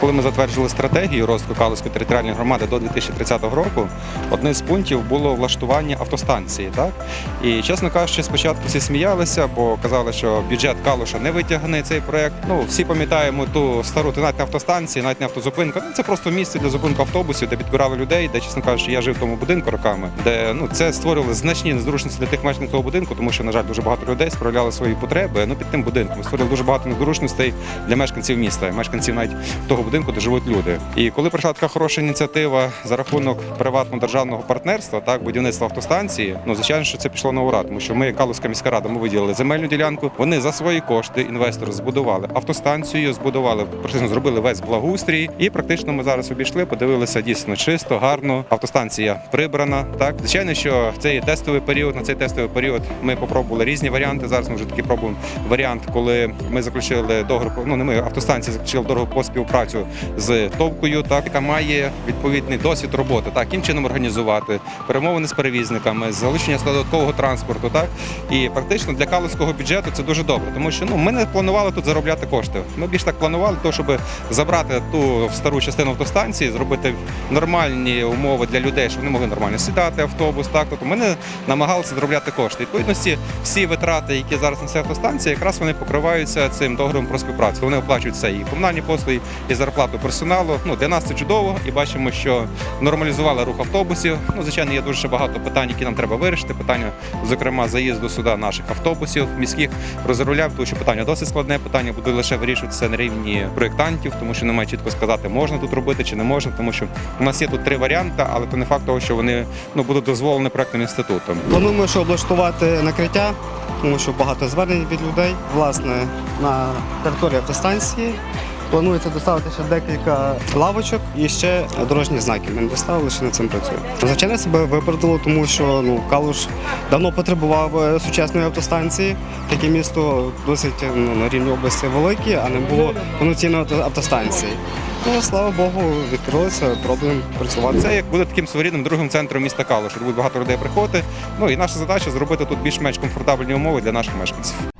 коли ми затверджували стратегію розвитку Калузької територіальної громади до 2030 року, одним з пунктів було влаштування автостанції. Так і чесно кажучи, спочатку всі сміялися, бо казали, що бюджет Калуша не витягне цей проект. Ну всі пам'ятаємо ту стару це навіть не автостанції, навіть не автозупинка. Ну це просто місце для зупинку автобусів, де підбирали людей, де, чесно кажучи, я жив в тому будинку роками, де ну це створювали значні незручності для тих мешканців того будинку, тому що, на жаль, дуже багато людей справляли свої потреби. Ну під тим будинком створили дуже багато незручностей для мешканців міста, мешканців навіть того будинку, де живуть люди. І коли прийшла така хороша ініціатива за рахунок приватно-державного партнерства, так будівництва автостанції, ну звичайно, що це пішло на ура, тому що ми, Калузька міська рада, ми виділили земельну ділянку. Вони за свої кошти інвестори збудували автостанцію, збудували практично зробили весь благоустрій. І практично ми зараз обійшли, подивилися дійсно чисто, гарно. Автостанція прибрана. Так, звичайно, що це є тестовий період. На цей тестовий період ми попробували різні варіанти. Зараз ми вже таки пробуємо варіант, коли ми заключили договор. Ну не ми автостанція заключила договор по співпрацю з товкою, так яка має відповідний досвід роботи. Так, яким чином організувати перемовини з перевізниками, залучення додаткового транспорту. Так і практично для калузького бюджету це дуже добре, тому що ну ми не планували тут заробляти кошти. Ми більш так планували, то щоб забрати ту стару частину автостанції, зробити нормальні умови для людей, щоб вони могли нормально сідати автобус. Так, тобто ми не намагалися заробляти кошти. Відповідності, всі витрати, які зараз на несе автостанція, якраз вони покриваються цим договором про співпрацю. Вони оплачують все і комунальні послуги, і зарплату персоналу. Ну для нас це чудово, і бачимо, що нормалізували рух автобусів. Ну, звичайно, є дуже багато питань, які нам треба вирішити. Питання, зокрема, заїзду сюди наших автобусів міських розробляв, тому що питання досить складне. Питання буде лише вирішуватися на рівні проєктантів, тому що немає чітко сказати, можна тут робити чи не можна, тому що у нас є тут три варіанти, але це не факт того, що вони ну будуть дозволені проектним інститутом. Плануємо, що облаштувати накриття, тому що багато звернень від людей. Власне, на території автостанції планується доставити ще декілька лавочок і ще дорожні знаки. Ми не доставили, ще над цим працюємо. Звичайно, себе виправдало, тому що ну Калуш давно потребував е, сучасної автостанції. Таке місто досить ну, на рівні області велике, а не було повноцінної автостанції. Ну, слава Богу, відкрилося, пробуємо працювати. Це як буде таким своєрідним другим центром міста Калуш. Буде багато людей приходити. Ну і наша задача зробити тут більш-менш комфортабельні умови для наших мешканців.